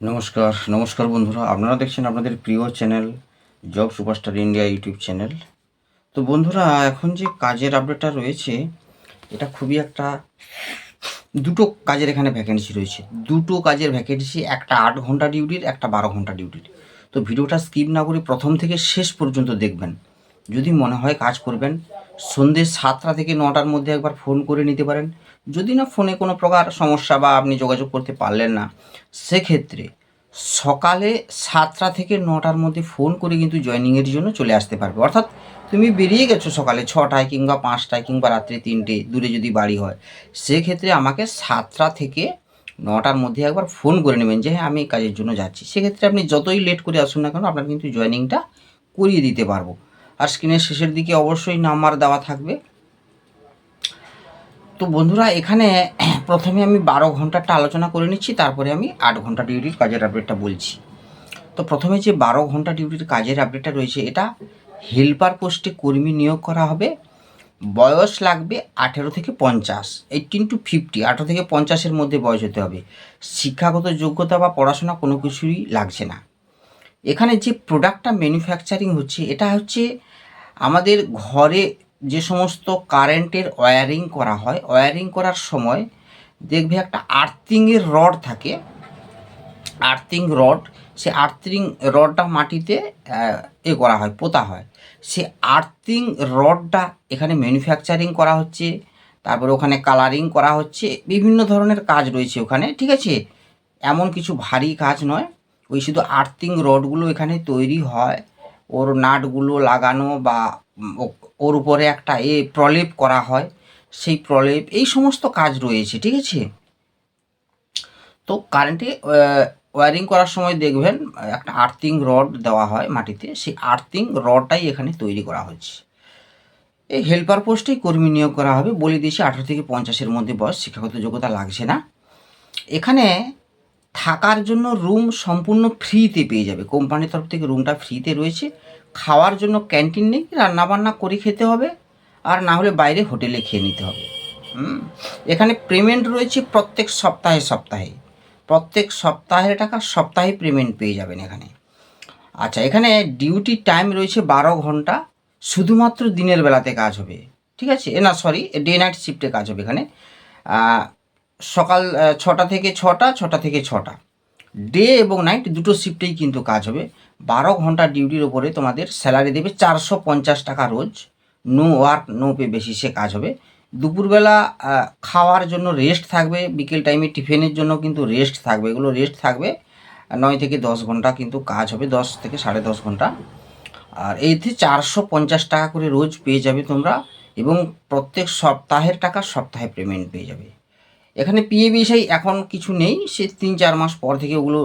নমস্কার নমস্কার বন্ধুরা। আপনারা দেখছেন আপনাদের প্রিয় channel job superstar India YouTube channel. তো বন্ধুরা, এখন যে কাজের আপডেটটা রয়েছে, এটা খুবই একটা দুটো কাজের এখানে ভ্যাকেন্সি রয়েছে। দুটো কাজের ভ্যাকেন্সি একটা আট ঘণ্টা ডিউটির একটা বারো ঘণ্টা ডিউটির তো ভিডিওটা স্কিপ না করে প্রথম থেকে শেষ পর্যন্ত দেখবেন। যদি মনে হয় কাজ করবেন, সন্ধ্যে সাতটা থেকে নটার মধ্যে একবার ফোন করে নিতে পারেন। যদি না ফোনে কোনো প্রকার সমস্যা বা আপনি যোগাযোগ করতে পারলেন না, সেক্ষেত্রে সকালে সাতটা থেকে নটার মধ্যে ফোন করে কিন্তু জয়েনিংয়ের জন্য চলে আসতে পারবে। অর্থাৎ তুমি বেরিয়ে গেছো সকালে ছটায় কিংবা পাঁচটায় কিংবা রাত্রে তিনটে, দূরে যদি বাড়ি হয়, সেক্ষেত্রে আমাকে সাতটা থেকে নটার মধ্যে একবার ফোন করে নেবেন যে হ্যাঁ আমি কাজের জন্য যাচ্ছি। সেক্ষেত্রে আপনি যতই লেট করে আসুন না কেন, আপনার কিন্তু জয়েনিংটা করিয়ে দিতে পারব। আর স্ক্রিনের শেষের দিকে অবশ্যই নাম্বার দেওয়া থাকবে। তো বন্ধুরা, এখানে প্রথমে আমি বারো ঘন্টাটা আলোচনা করে নিচ্ছি, তারপরে আমি আট ঘণ্টা ডিউটির কাজের আপডেটটা বলছি। তো প্রথমে যে বারো ঘণ্টা ডিউটির কাজের আপডেটটা রয়েছে, এটা হেল্পার পোস্টে কর্মী নিয়োগ করা হবে। বয়স লাগবে আঠেরো থেকে পঞ্চাশ এইটিন টু ফিফটি আঠেরো থেকে পঞ্চাশের মধ্যে বয়স হতে হবে। শিক্ষাগত যোগ্যতা বা পড়াশোনা কোনো কিছুই লাগছে না। এখানে যে প্রোডাক্টটা ম্যানুফ্যাকচারিং হচ্ছে, এটা হচ্ছে আমাদের ঘরে যে সমস্ত কারেন্টের ওয়্যারিং করা হয় ওয়্যারিং করার সময় দেখবে একটা আর্থিংয়ের রড থাকে। আর্থিং রড, সে আর্থিং রডটা মাটিতে এ করা হয়, পোতা হয়। সে আর্থিং রডটা এখানে ম্যানুফ্যাকচারিং করা হচ্ছে, তারপরে ওখানে কালারিং করা হচ্ছে, বিভিন্ন ধরনের কাজ রয়েছে ওখানে, ঠিক আছে? এমন কিছু ভারী কাজ নয়। ওই শুধু আর্থিং রডগুলো এখানে তৈরি হয়। ওর নাটগুলো লাগানো বা ওর উপরে একটা এ প্রলেপ করা হয়, সেই প্রলেপ, এই সমস্ত কাজ রয়েছে, ঠিক আছে? তো কারেন্টে ওয়ারিং করার সময় দেখবেন, একটা আর্থিং রড দেওয়া হয় মাটিতে, সেই আর্থিং রডটাই এখানে তৈরি করা হচ্ছে এই হেল্পার পোস্টেই কর্মী নিয়োগ করা হবে, বলে দিয়েছি আঠারো থেকে পঞ্চাশের মধ্যে বয়স, শিক্ষাগত যোগ্যতা লাগছে না। এখানে থাকার জন্য রুম সম্পূর্ণ ফ্রিতে পেয়ে যাবে। কোম্পানির তরফ থেকে রুমটা ফ্রিতে রয়েছে। খাওয়ার জন্য ক্যান্টিন নেই, রান্নাবান্না করে খেতে হবে, আর না হলে বাইরে হোটেলে খেয়ে নিতে হবে। এখানে পেমেন্ট রয়েছে প্রত্যেক সপ্তাহে সপ্তাহে। প্রত্যেক সপ্তাহের টাকা সপ্তাহে পেমেন্ট পেয়ে যাবেন এখানে। আচ্ছা এখানে ডিউটি টাইম রয়েছে বারো ঘণ্টা। শুধুমাত্র দিনের বেলাতে কাজ হবে। ঠিক আছে? এ না সরি ডে নাইট শিফটে কাজ হবে এখানে। সকাল ছটা থেকে ছটা ছটা থেকে ছটা। ডে এবং নাইট দুটো শিফটেই কিন্তু কাজ হবে। বারো ঘণ্টা ডিউটির ওপরে তোমাদের স্যালারি দেবে চারশো পঞ্চাশ টাকা রোজ। নো ওয়ার্ক নো পে বেসিসে কাজ হবে। দুপুরবেলা খাওয়ার জন্য রেস্ট থাকবে। বিকেল টাইমে টিফিনের জন্য কিন্তু রেস্ট থাকবে। এগুলো রেস্ট থাকবে, নয় থেকে দশ ঘণ্টা কিন্তু কাজ হবে, দশ থেকে সাড়ে দশ ঘণ্টা। আর এইতে চারশো পঞ্চাশ টাকা করে রোজ পেয়ে যাবে তোমরা এবং প্রত্যেক সপ্তাহের টাকা সপ্তাহে পেমেন্ট পেয়ে যাবে। এখানে পিএ বিষয় এখন কিছু নেই, সে তিন চার মাস পর থেকে ওগুলো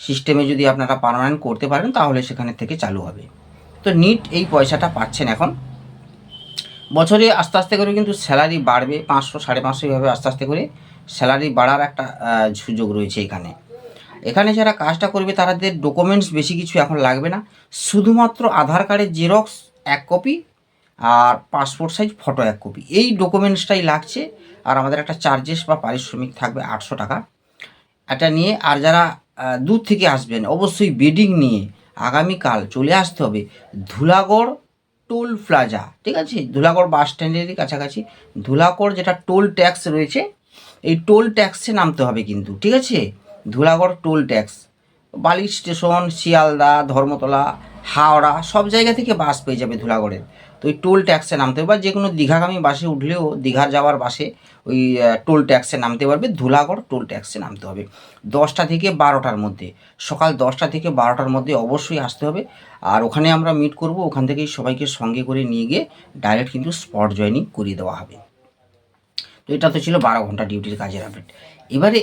সিস্টেমে যদি আপনারা পারমানেন্ট করতে পারেন, তাহলে সেখানে থেকে চালু হবে। তো নিট এই পয়সাটা পাচ্ছেন এখন। বছরে আস্তে আস্তে করে কিন্তু স্যালারি বাড়বে, পাঁচশো, সাড়ে পাঁচশো এইভাবে আস্তে আস্তে করে স্যালারি বাড়ার একটা সুযোগ রয়েছে এখানে। এখানে যারা কাজটা করবে, তাদের ডকুমেন্টস বেশি কিছু এখন লাগবে না। শুধুমাত্র আধার কার্ডের জেরক্স এক কপি আর পাসপোর্ট সাইজ ফটো এক কপি এই ডকুমেন্টসটাই লাগছে আর আমাদের একটা চার্জেস বা পারিশ্রমিক থাকবে আটশো টাকা। এটা নিয়ে আর যারা দূর থেকে আসবেন, অবশ্যই বেডিং নিয়ে আগামীকাল চলে আসতে হবে ধুলাগড় টোল প্লাজা ঠিক আছে? ধুলাগড় বাস স্ট্যান্ডেরই কাছাকাছি। ধুলাগড় যেটা টোল ট্যাক্স রয়েছে, এই টোল ট্যাক্সে নামতে হবে কিন্তু, ঠিক আছে? Dhulagarh toll tax Bally station Sealdah, Dharmatala Howrah, সব জায়গা থেকে বাস পেয়ে যাবে ধুলাগড়ের তো ওই টোল ট্যাক্সে নামতে হবে বা যে কোনো দীঘাগামী বাসে উঠলেও দীঘার যাওয়ার বাসে ওই টোল ট্যাক্সে নামতে পারবে, ধুলাগড় টোল ট্যাক্সে নামতে হবে। দশটা থেকে বারোটার মধ্যে, সকাল দশটা থেকে বারোটার মধ্যে অবশ্যই আসতে হবে। আর ওখানে আমরা মিট করব, ওখান থেকেই সবাইকে সঙ্গে করে নিয়ে গিয়ে ডাইরেক্ট কিন্তু স্পট জয়েনিং করিয়ে দেওয়া হবে। তো এটা তো ছিল বারো ঘণ্টা ডিউটির কাজের আপডেট এবারে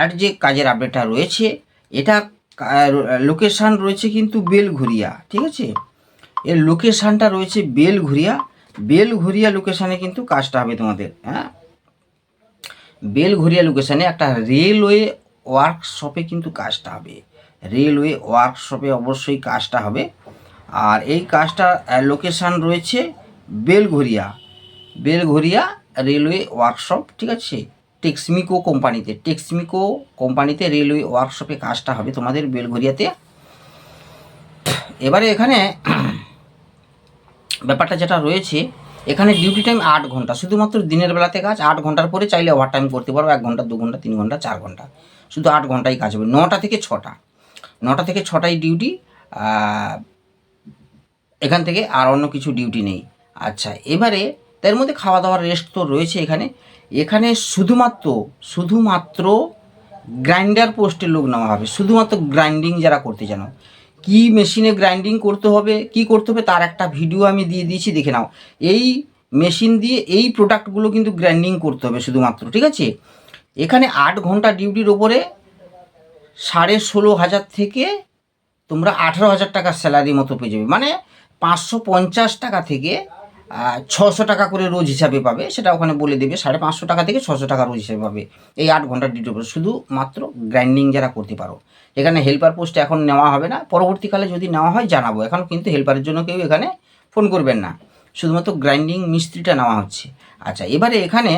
আর যে কাজের আপডেটটা রয়েছে, এটা লোকেশান রয়েছে কিন্তু বেলঘুরিয়া, ঠিক আছে? এর লোকেশানটা রয়েছে বেলঘুরিয়া। বেলঘুরিয়া লোকেশানে কিন্তু কাজটা হবে তোমাদের হ্যাঁ? বেলঘুরিয়া লোকেশানে একটা রেলওয়ে ওয়ার্কশপে কিন্তু কাজটা হবে। রেলওয়ে ওয়ার্কশপে অবশ্যই কাজটা হবে। আর এই কাজটা লোকেশান রয়েছে বেলঘুরিয়া। বেলঘুরিয়া রেলওয়ে ওয়ার্কশপ, ঠিক আছে? টেক্সমিকো কোম্পানিতে টেক্সমিকো কোম্পানিতে রেলওয়ে ওয়ার্কশপে কাজটা হবে তোমাদের বেলঘরিয়াতে। এবারে এখানে ব্যাপারটা যেটা রয়েছে, এখানে ডিউটি টাইম আট ঘণ্টা, শুধুমাত্র দিনের বেলাতে কাজ, আট ঘণ্টার পরে চাইলে ওভার টাইম করতে পারো, এক ঘণ্টা, দু ঘণ্টা, তিন ঘণ্টা, চার ঘণ্টা। শুধু আট ঘন্টাই কাজ হবে, নটা থেকে ছটা। নটা থেকে ছটাই ডিউটি এখান থেকে আর অন্য কিছু ডিউটি নেই। আচ্ছা এবারে তার মধ্যে খাওয়া দাওয়ার রেস্ট তো রয়েছে এখানে। এখানে শুধুমাত্র শুধুমাত্র গ্রাইন্ডার পোস্টের লোক নেওয়া হবে। শুধুমাত্র গ্রাইন্ডিং যারা করতে জানো। কি মেশিনে গ্রাইন্ডিং করতে হবে, কি করতে হবে তার একটা ভিডিও আমি দিয়ে দিয়েছি, দেখে নাও। এই মেশিন দিয়ে এই প্রোডাক্টগুলো কিন্তু গ্রাইন্ডিং করতে হবে শুধুমাত্র, ঠিক আছে? এখানে আট ঘণ্টা ডিউটির ওপরে সাড়ে ষোলো হাজার থেকে তোমরা আঠেরো হাজার টাকার স্যালারি মতো পেয়ে যাবে। মানে পাঁচশো পঞ্চাশ টাকা থেকে ছশো টাকা করে রোজ হিসাবে পাবে, সেটা ওখানে বলে দেবে, সাড়ে পাঁচশো টাকা থেকে ছশো টাকা রোজ হিসাবে পাবে। এই আট ঘণ্টার ডিউটি উপরে শুধুমাত্র গ্রাইন্ডিং যারা করতে পারো। এখানে হেল্পার পোস্ট এখন নেওয়া হবে না। পরবর্তীকালে যদি নেওয়া হয়, জানাব। এখন কিন্তু হেল্পারের জন্য কেউ এখানে ফোন করবেন না। শুধুমাত্র গ্রাইন্ডিং মিস্ত্রিটা নেওয়া হচ্ছে। আচ্ছা এবারে এখানে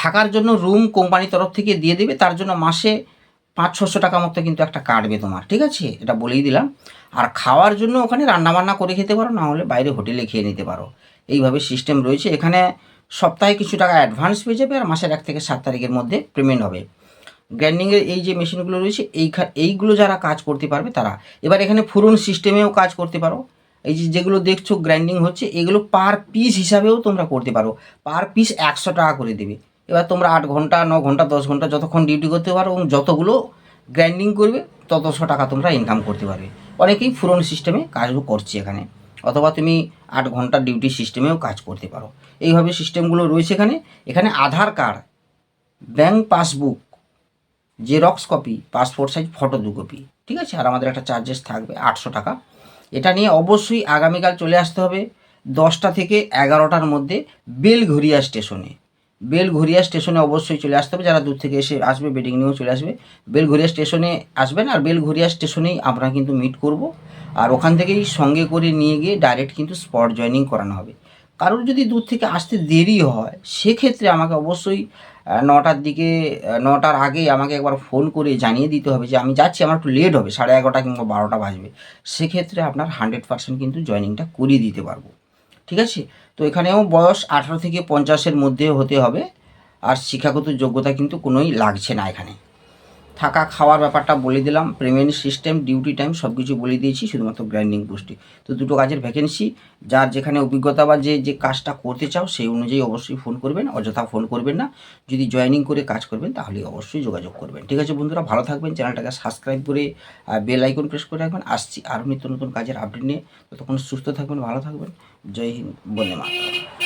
থাকার জন্য রুম কোম্পানির তরফ থেকে দিয়ে দেবে। তার জন্য মাসে পাঁচ, ছশো টাকা মতো কিন্তু একটা কাটবে তোমার, ঠিক আছে? এটা বলেই দিলাম। আর খাওয়ার জন্য ওখানে রান্নাবান্না করে খেতে পারো, না হলে বাইরে হোটেলে খেয়ে নিতে পারো। এইভাবে সিস্টেম রয়েছে। এখানে সপ্তাহে কিছু টাকা অ্যাডভান্স পেয়ে যাবে আর মাসের এক থেকে সাত তারিখের মধ্যে পেমেন্ট হবে। গ্রাইন্ডিংয়ের এই যে মেশিনগুলো রয়েছে এই এইগুলো যারা কাজ করতে পারবে তারা। এবার এখানে ফুরন সিস্টেমেও কাজ করতে পারো। এই যে যেগুলো দেখছ গ্রাইন্ডিং হচ্ছে, এগুলো পার পিস হিসাবেও তোমরা করতে পারো। পার পিস একশো টাকা করে দেবে। এবার তোমরা আট ঘণ্টা, ন ঘণ্টা, দশ ঘণ্টা যতক্ষণ ডিউটি করতে পারো এবং যতগুলো গ্রাইন্ডিং করবে, ততশো টাকা তোমরা ইনকাম করতে পারবে। অনেকেই ফুরন সিস্টেমে কাজগুলো করছে এখানে, অথবা তুমি আট ঘণ্টা ডিউটি সিস্টেমেও কাজ করতে পারো। এইভাবে সিস্টেমগুলো রয়েছে এখানে। এখানে Aadhaar card bank passbook xerox copy passport size photo দু কপি ঠিক আছে? আর আমাদের একটা চার্জেস থাকবে আটশো টাকা। এটা নিয়ে অবশ্যই আগামীকাল চলে আসতে হবে দশটা থেকে এগারোটার মধ্যে বেলঘরিয়া স্টেশনে। বেলঘরিয়া স্টেশনে অবশ্যই চলে আসতে হবে। যারা দূর থেকে এসে আসবে বেডিং নিয়েও চলে আসবে বেলঘরিয়া স্টেশনে আসবেন আর বেলঘরিয়া স্টেশনেই আমরা কিন্তু মিট করব। আর ওখান থেকেই সঙ্গে করে নিয়ে গিয়ে ডাইরেক্ট কিন্তু স্পট জয়েনিং করানো হবে। কারোর যদি দূর থেকে আসতে দেরি হয়, সেক্ষেত্রে আমাকে অবশ্যই নটার দিকে নটার আগে আমাকে একবার ফোন করে জানিয়ে দিতে হবে যে আমি যাচ্ছি, আমার একটু লেট হবে, সাড়ে এগারোটা কিংবা বারোটা বাজবে। সেক্ষেত্রে আপনার হান্ড্রেড পার্সেন্ট কিন্তু জয়েনিংটা করিয়ে দিতে পারব। ঠিক আছে? তো এখানেও বয়স আঠারো থেকে পঞ্চাশের মধ্যে হতে হবে। আর শিক্ষাগত যোগ্যতা কিন্তু কোনোই লাগছে না এখানে। থাকা, খাওয়ার ব্যাপারটা বলে দিলাম। পেমেন্ট সিস্টেম, ডিউটি টাইম সব কিছু বলে দিয়েছি, শুধুমাত্র গ্রাইন্ডিং পোস্টে। তো দুটো কাজের ভ্যাকেন্সি যার যেখানে অভিজ্ঞতা বা যে যে কাজটা করতে চাও, সেই অনুযায়ী অবশ্যই ফোন করবেন। অযথা ফোন করবেন না। যদি জয়েনিং করে কাজ করবেন, তাহলে অবশ্যই যোগাযোগ করবেন। ঠিক আছে বন্ধুরা? ভালো থাকবেন। চ্যানেলটাকে সাবস্ক্রাইব করে বেল আইকন প্রেস করে রাখবেন। আসছি আরও নিত্য নতুন কাজের আপডেট নিয়ে। ততক্ষণ সুস্থ থাকবেন, ভালো থাকবেন। जय हिंद. बोले माता.